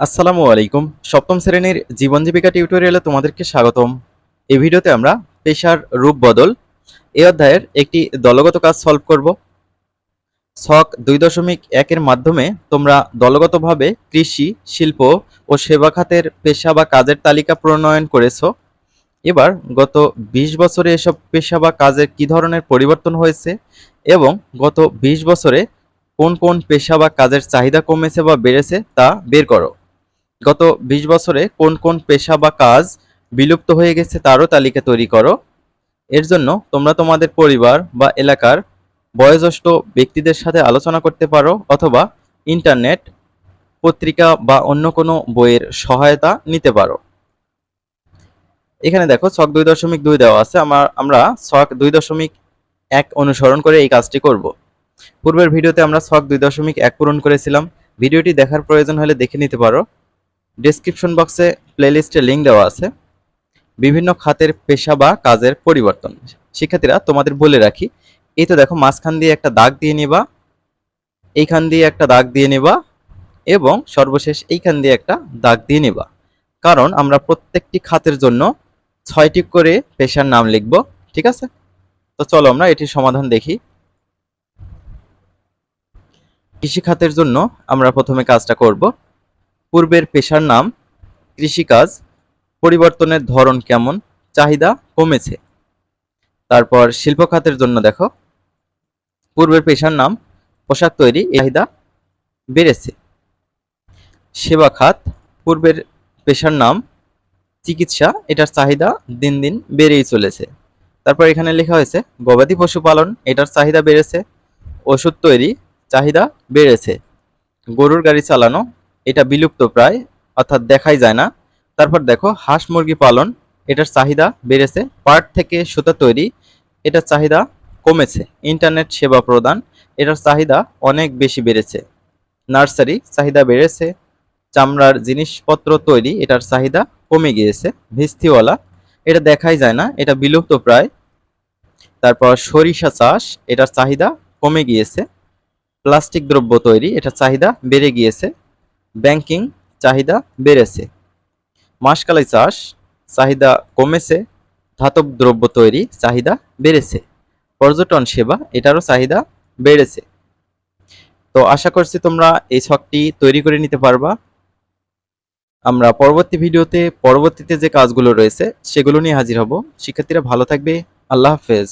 আসসালামু আলাইকুম। সপ্তম শ্রেণির জীবন জীবিকা টিউটোরিয়ালে তোমাদেরকে স্বাগতম। এই ভিডিওতে আমরা পেশার রূপ বদল এই অধ্যায়ের একটি দলগত কাজ সলভ করব। ছক দুই দশমিক একের মাধ্যমে তোমরা দলগতভাবে কৃষি, শিল্প ও সেবা খাতের পেশা বা কাজের তালিকা প্রণয়ন করেছ। এবার গত ২০ বছরে এসব পেশা বা কাজের কি ধরনের পরিবর্তন হয়েছে এবং গত ২০ বছরে কোন কোন পেশা বা কাজের চাহিদা কমেছে বা বেড়েছে তা বের করো। গত ২০ বছরে কোন কোন পেশা বা কাজ বিলুপ্ত হয়ে গেছে তারও তালিকা তৈরি করো। এর জন্য তোমরা তোমাদের পরিবার বা এলাকার বয়োজ্যেষ্ঠ ব্যক্তিদের সাথে আলোচনা করতে পারো অথবা ইন্টারনেট, পত্রিকা বা অন্য কোনো বইয়ের সহায়তা নিতে পারো। এখানে দেখো ছক দুই দশমিক দুই দেওয়া আছে। আমার, আমরা ছক দুই দশমিক এক অনুসরণ করে এই কাজটি করব। পূর্বের ভিডিওতে আমরা ছক দুই দশমিক এক পূরণ করেছিলাম। ভিডিওটি দেখার প্রয়োজন হলে দেখে নিতে পারো। ডেসক্রিপশন বক্সে প্লেলিস্টে লিঙ্ক দেওয়া আছে। বিভিন্ন খাতের পেশা বা কাজের পরিবর্তন। শিক্ষার্থীরা, তোমাদের বলে রাখি, এই তো দেখো, মাঝখান দিয়ে একটা দাগ দিয়ে নিবা, এইখান দিয়ে একটা দাগ দিয়ে নিবা এবং সর্বশেষ এইখান দিয়ে একটা দাগ দিয়ে নিবা। কারণ আমরা প্রত্যেকটি খাতের জন্য ছয়টি করে পেশার নাম লিখব, ঠিক আছে? তো চলো আমরা এটির সমাধান দেখি। কৃষি খাতের জন্য আমরা প্রথমে কাজটা করব। পূর্বের পেশার নাম কৃষিকাজ। পরিবর্তনের ধরন কেমন? চাহিদা কমেছে। তারপর শিল্প খাতের জন্য দেখো। পূর্বের পেশার নাম পোশাক তৈরি চাহিদা বেড়েছে। সেবা খাত, পূর্বের পেশার নাম চিকিৎসা, এটার চাহিদা দিন দিন বেড়েই চলেছে। তারপর এখানে লেখা হয়েছে, গবাদি পশুপালন, এটার চাহিদা বেড়েছে। ওষুধ তৈরি, চাহিদা বেড়েছে। গরুর গাড়ি চালানো এটা বিলুপ্ত প্রায়, অর্থাৎ দেখাই যায় না। তারপর দেখো, হাঁস মুরগি পালন, এটার চাহিদা বেড়েছে, পাট থেকে সুতা তৈরি, এটার চাহিদা কমেছে, ইন্টারনেট সেবা প্রদান, এটার চাহিদা অনেক বেশি বেড়েছে। নার্সারি, চাহিদা বেড়েছে, চামড়ার জিনিসপত্র তৈরি, এটার চাহিদা কমে গিয়েছে ভিস্তিওয়ালা এটা দেখাই যায় না, এটা বিলুপ্ত প্রায়। তারপর সরিষা চাষ, এটার চাহিদা কমে গিয়েছে, প্লাস্টিক দ্রব্য তৈরি, এটার চাহিদা বেড়ে গিয়েছে। ব্যাংকিং চাহিদা বেড়েছে। মাসকালাই চাষ চাহিদা কমেছে, ধাতব দ্রব্য তৈরি চাহিদা বেড়েছে। পর্যটন সেবা, এটারও চাহিদা বেড়েছে। তো আশা করছি তোমরা এই ছকটি তৈরি করে নিতে পারবা। আমরা পরবর্তী ভিডিওতে, পরবর্তীতে যে কাজগুলো রয়েছে, সেগুলো নিয়ে হাজির হব। শিক্ষার্থীরা ভালো থাকবে। আল্লাহ হাফেজ।